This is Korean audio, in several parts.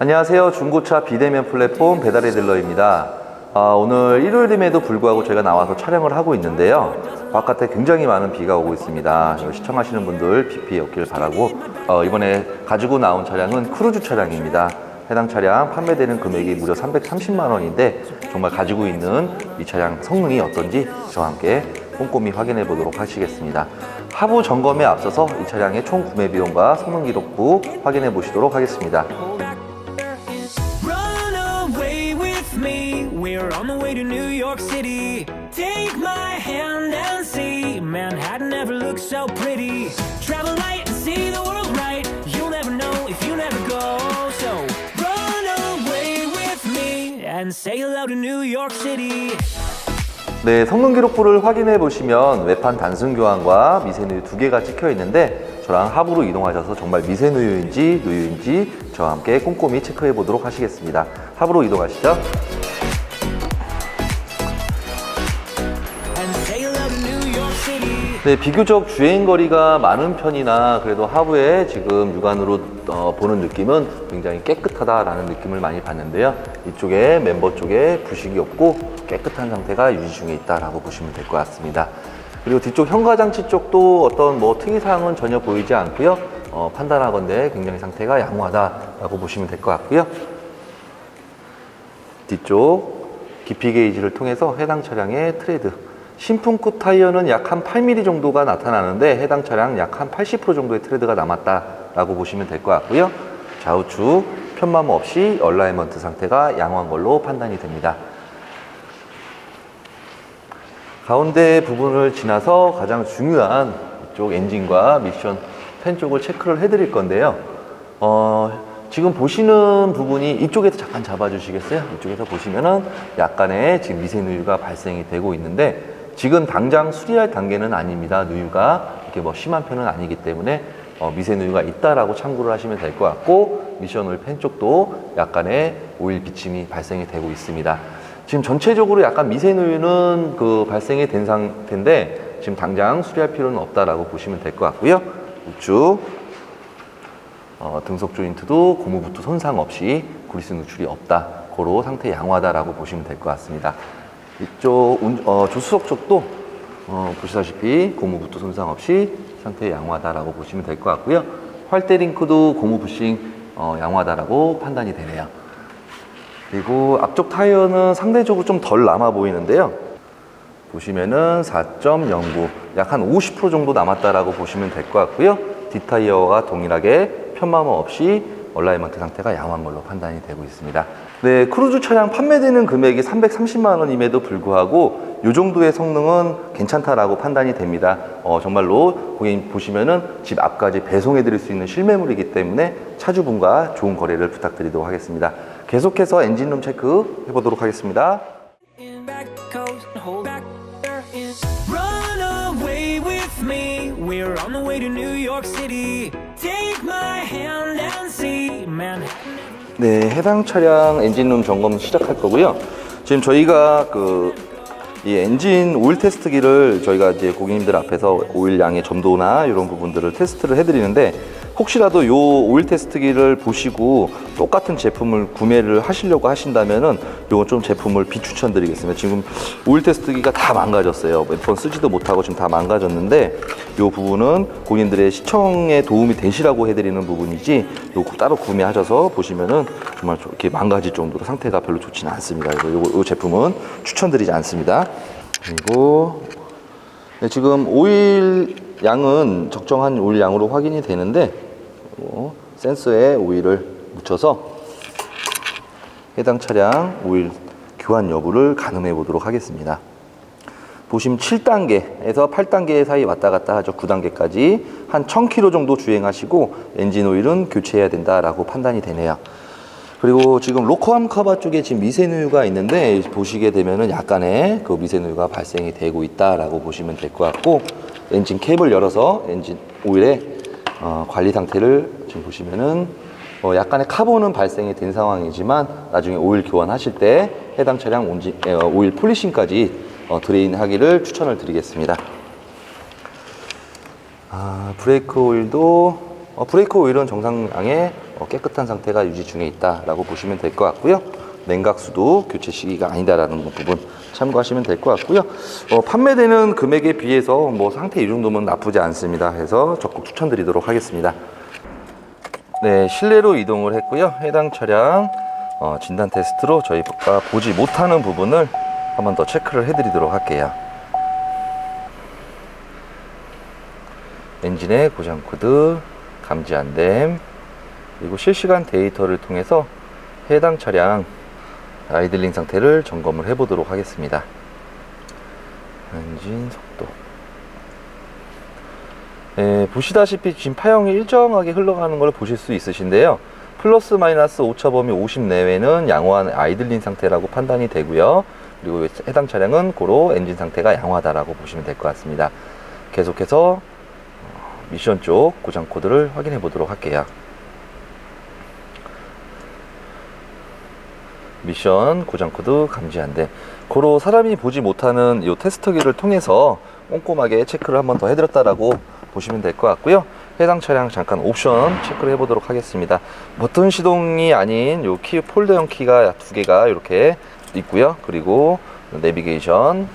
안녕하세요. 중고차 비대면 플랫폼 배달의 딜러입니다. 아, 오늘 일요일임에도 불구하고 저희가 나와서 촬영을 하고 있는데요. 바깥에 굉장히 많은 비가 오고 있습니다. 시청하시는 분들 비 피해 없길 바라고 어, 이번에 가지고 나온 차량은 크루즈 차량입니다. 해당 차량 판매되는 금액이 무려 330만 원인데 정말 가지고 있는 이 차량 성능이 어떤지 저와 함께 꼼꼼히 확인해 보도록 하시겠습니다. 하부 점검에 앞서서 이 차량의 총 구매 비용과 성능 기록부 확인해 보시도록 하겠습니다. York City. Take my hand and see. Manhattan never looks so pretty. Travel light and see the world right. You'll never know if you never go. So run away with me and say hello to New York City. 네, 성능 기록부를 확인해 보시면 외판 단순 교환과 미세누유 두 개가 찍혀 있는데 저랑 하부로 이동하셔서 정말 미세누유인지 누유인지 저와 함께 꼼꼼히 체크해 보도록 하시겠습니다. 하부로 이동하시죠. 네, 비교적 주행 거리가 많은 편이나 그래도 하부에 지금 육안으로 어, 보는 느낌은 굉장히 깨끗하다라는 느낌을 많이 받는데요. 이쪽에 멤버 쪽에 부식이 없고 깨끗한 상태가 유지 중에 있다라고 보시면 될 것 같습니다. 그리고 뒤쪽 현가장치 쪽도 어떤 뭐 특이사항은 전혀 보이지 않고요. 어, 판단하건대 굉장히 상태가 양호하다라고 보시면 될 것 같고요. 뒤쪽 깊이 게이지를 통해서 해당 차량의 트레드 신품급 타이어는 약 한 8mm 정도가 나타나는데 해당 차량 약 한 80% 정도의 트레드가 남았다라고 보시면 될 것 같고요. 좌우측 편마모 없이 얼라이먼트 상태가 양호한 걸로 판단이 됩니다. 가운데 부분을 지나서 가장 중요한 이쪽 엔진과 미션 팬 쪽을 체크를 해드릴 건데요. 어, 지금 보시는 부분이 이쪽에서 잠깐 잡아주시겠어요? 이쪽에서 보시면은 약간의 지금 미세 누유가 발생이 되고 있는데 지금 당장 수리할 단계는 아닙니다. 누유가 이렇게 뭐 심한 편은 아니기 때문에 어, 미세 누유가 있다라고 참고를 하시면 될 것 같고 미션 오일 팬 쪽도 약간의 오일 비침이 발생이 되고 있습니다. 지금 전체적으로 약간 미세 누유는 그 발생이 된 상태인데 지금 당장 수리할 필요는 없다라고 보시면 될 것 같고요. 우측 어, 등속 조인트도 고무부트 손상 없이 그리스 누출이 없다. 고로 상태 양호하다라고 보시면 될 것 같습니다. 이쪽 운- 어, 조수석 쪽도 어, 보시다시피 고무부트 손상 없이 상태 양호하다라고 보시면 될 것 같고요. 활대 링크도 고무 부싱 어, 양호하다라고 판단이 되네요. 그리고 앞쪽 타이어는 상대적으로 좀 덜 남아 보이는데요. 보시면은 4.09, 약 한 50% 정도 남았다라고 보시면 될 것 같고요. 뒷타이어와 동일하게 편마모 없이 얼라이먼트 상태가 양호한 걸로 판단이 되고 있습니다. 네, 크루즈 차량 판매되는 금액이 330만 원임에도 불구하고 이 정도의 성능은 괜찮다라고 판단이 됩니다. 어, 정말로 고객님 보시면은 집 앞까지 배송해 드릴 수 있는 실매물이기 때문에 차주분과 좋은 거래를 부탁드리도록 하겠습니다. 계속해서 엔진룸 체크 해보도록 하겠습니다. 네, 해당 차량 엔진룸 점검 시작할 거고요. 지금 저희가 그 이 엔진 오일 테스트기를 저희가 이제 고객님들 앞에서 오일 양의 점도나 이런 부분들을 테스트를 해드리는데 혹시라도 요 오일 테스트기를 보시고 똑같은 제품을 구매를 하시려고 하신다면은 요건 좀 제품을 비추천드리겠습니다. 지금 오일 테스트기가 다 망가졌어요. 몇 번 쓰지도 못하고 지금 다 망가졌는데 요 부분은 고객님들의 시청에 도움이 되시라고 해드리는 부분이지 요 따로 구매하셔서 보시면은 정말 이렇게 망가질 정도로 상태가 별로 좋지는 않습니다. 그래서 요, 요 제품은 추천드리지 않습니다. 그리고 네, 지금 오일 양은 적정한 오일 양으로 확인이 되는데 요 센서에 오일을 묻혀서 해당 차량 오일 교환 여부를 가늠해 보도록 하겠습니다. 보시면 7단계에서 8단계 사이 왔다 갔다 하죠. 9단계까지 한 1000km 정도 주행하시고 엔진 오일은 교체해야 된다라고 판단이 되네요. 그리고 지금 로커암 커버 쪽에 지금 미세누유가 있는데 보시게 되면은 약간의 그 미세누유가 발생이 되고 있다라고 보시면 될 것 같고 엔진 캡을 열어서 엔진 오일의 어, 관리 상태를 지금 보시면은 어, 약간의 카본은 발생이 된 상황이지만 나중에 오일 교환하실 때 해당 차량 온지, 어, 오일 폴리싱까지 어, 드레인 하기를 추천을 드리겠습니다. 아, 브레이크 오일도 어, 브레이크 오일은 정상량의 어, 깨끗한 상태가 유지 중에 있다라고 보시면 될 것 같고요. 냉각수도 교체 시기가 아니다라는 부분 참고하시면 될 것 같고요. 어, 판매되는 금액에 비해서 뭐 상태 이 정도면 나쁘지 않습니다. 해서 적극 추천드리도록 하겠습니다. 네, 실내로 이동을 했고요. 해당 차량 어, 진단 테스트로 저희가 보지 못하는 부분을 한번 더 체크를 해드리도록 할게요. 엔진의 고장 코드, 감지 안됨, 그리고 실시간 데이터를 통해서 해당 차량 아이들링 상태를 점검을 해보도록 하겠습니다. 엔진 속도. 예, 보시다시피 지금 파형이 일정하게 흘러가는 걸 보실 수 있으신데요. 플러스 마이너스 오차 범위 50 내외는 양호한 아이들링 상태라고 판단이 되고요. 그리고 해당 차량은 고로 엔진 상태가 양호하다라고 보시면 될 것 같습니다. 계속해서 어, 미션 쪽 고장 코드를 확인해 보도록 할게요. 미션 고장 코드 감지 안 돼. 고로 사람이 보지 못하는 이 테스터기를 통해서 꼼꼼하게 체크를 한번 더 해드렸다라고 보시면 될 것 같고요. 해당 차량 잠깐 옵션 체크를 해보도록 하겠습니다. 버튼 시동이 아닌 요 키 폴더형 키가 두 개가 이렇게 있고요. 그리고 내비게이션,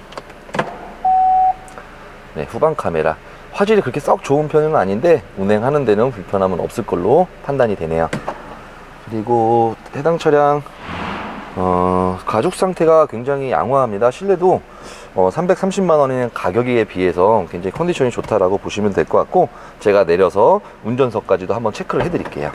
네, 후방 카메라. 화질이 그렇게 썩 좋은 편은 아닌데 운행하는 데는 불편함은 없을 걸로 판단이 되네요. 그리고 해당 차량 어, 가죽 상태가 굉장히 양호합니다. 실내도 어, 330만 원의 가격에 비해서 굉장히 컨디션이 좋다라고 보시면 될 것 같고 제가 내려서 운전석까지도 한번 체크를 해드릴게요.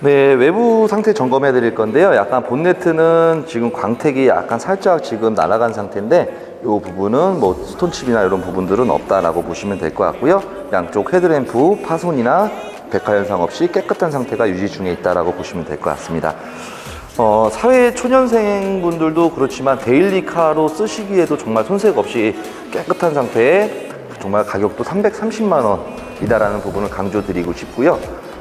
네, 외부 상태 점검해 드릴 건데요. 약간 본네트는 지금 광택이 약간 살짝 지금 날아간 상태인데 이 부분은 뭐 스톤칩이나 이런 부분들은 없다라고 보시면 될 것 같고요. 양쪽 헤드램프 파손이나 백화 현상 없이 깨끗한 상태가 유지 중에 있다라고 보시면 될 것 같습니다. 어, 사회 초년생 분들도 그렇지만 데일리카로 쓰시기에도 정말 손색 없이 깨끗한 상태에 정말 가격도 330만 원 이다라는 부분을 강조드리고 싶고요.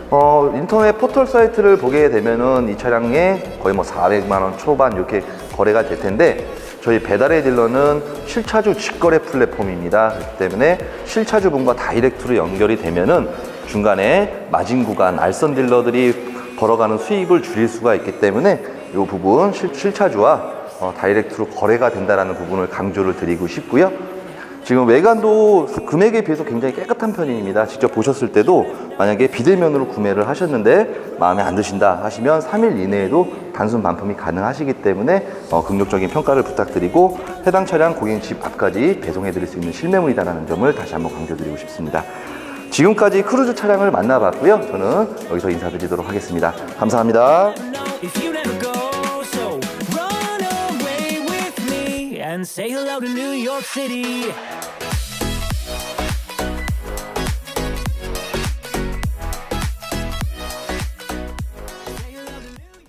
어, 인터넷 포털 사이트를 보게 되면은 이 차량에 거의 뭐 400만 원 초반 이렇게 거래가 될 텐데 저희 배달의 딜러는 실차주 직거래 플랫폼입니다. 그렇기 때문에 실차주분과 다이렉트로 연결이 되면은 중간에 마진 구간 알선 딜러들이 벌어가는 수입을 줄일 수가 있기 때문에 이 부분 실, 실차주와 어, 다이렉트로 거래가 된다는 부분을 강조를 드리고 싶고요. 지금 외관도 금액에 비해서 굉장히 깨끗한 편입니다. 직접 보셨을 때도 만약에 비대면으로 구매를 하셨는데 마음에 안 드신다 하시면 3일 이내에도 단순 반품이 가능하시기 때문에 어, 긍정적인 평가를 부탁드리고 해당 차량 고객 집 앞까지 배송해 드릴 수 있는 실매물이다라는 점을 다시 한번 강조드리고 싶습니다. 지금까지 크루즈 차량을 만나봤고요. 저는 여기서 인사드리도록 하겠습니다. 감사합니다. And say hello to New York City.